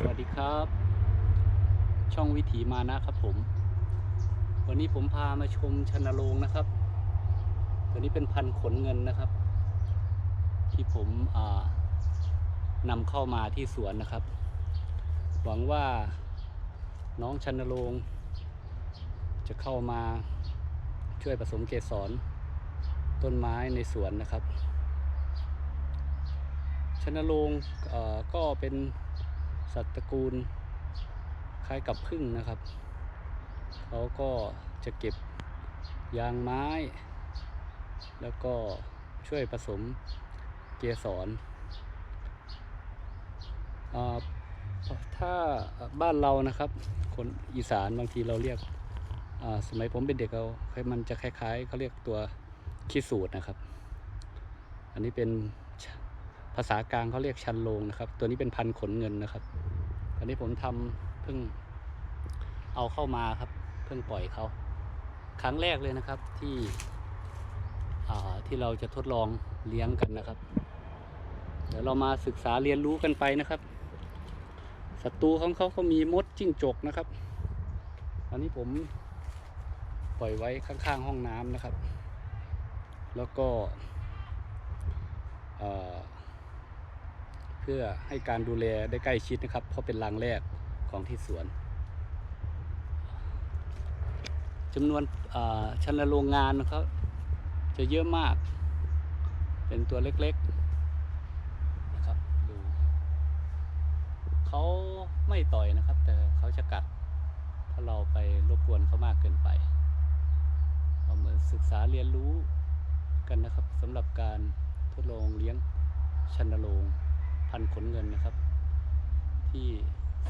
สวัสดีครับ ช่องวิถีมานะครับผม วันนี้ผมพามาชมชนโรงนะครับ ตัวนี้เป็นพันขนเงินนะครับ ที่ผมนำเข้ามาที่สวนนะครับ หวังว่าน้องชนโรงจะเข้ามาช่วยผสมเกสรต้นไม้ในสวนนะครับชนโรงก็เป็น สัตว์ตระกูลคล้ายกับผึ้งนะครับ เขาก็จะเก็บยางไม้ แล้วก็ช่วยผสมเกสรถ้าบ้านเรานะครับ คนอีสานบางทีเราเรียกสมัยผมเป็นเด็กเรามันจะคล้ายๆเขาเรียกตัวขี้สูตรนะครับ อันนี้เป็น ภาษากลางเขาเรียกชันโลงนะครับ ตัวนี้เป็นพันขนเงินนะครับอันนี้ผมทำเพิ่งเอาเข้ามาครับ เพิ่งปล่อยเขาครั้งแรกเลยนะครับที่ที่เราจะทดลองเลี้ยงกันนะครับ เดี๋ยวเรามาศึกษาเรียนรู้กันไปนะครับศัตรูของเขาเขามีมดจิ้งจกนะครับ อันนี้ผมปล่อยไว้ข้างๆห้องน้ำนะครับ แล้วก็ เอ่อ เพื่อให้การดูแลได้ใกล้ชิดนะครับ เพราะเป็นรังแรกของที่สวนจำนวนอ่าชันโรงงานนะครับ จะเยอะมาก เป็นตัวเล็กๆนะครับดูเขาไม่ต่อยนะครับ แต่เขาจะกัด ถ้าเราไปรบกวนเขามากเกินไปเรามาศึกษาเรียนรู้กันนะครับสำหรับการทดลองเลี้ยงชันโรง พันธุ์ขนเงินนะครับ ที่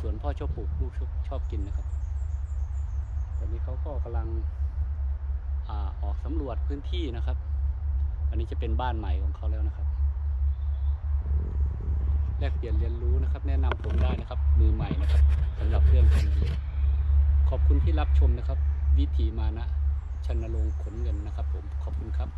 สวนพ่อชอบปลูกลูกชอบกินนะครับ ตอนนี้เขาก็กำลังอออกสำรวจพื้นที่นะครับ อันนี้จะเป็นบ้านใหม่ของเขาแล้วนะครับแลกเปลี่ยนเรียนรู้นะครับ แนะนำผมได้นะครับ มือใหม่นะครับสำหรับเรื่องชันโรงขอบคุณที่รับชมนะครับ วิถีมานะชันโรงขนเงินนะครับ ผมขอบคุณครับ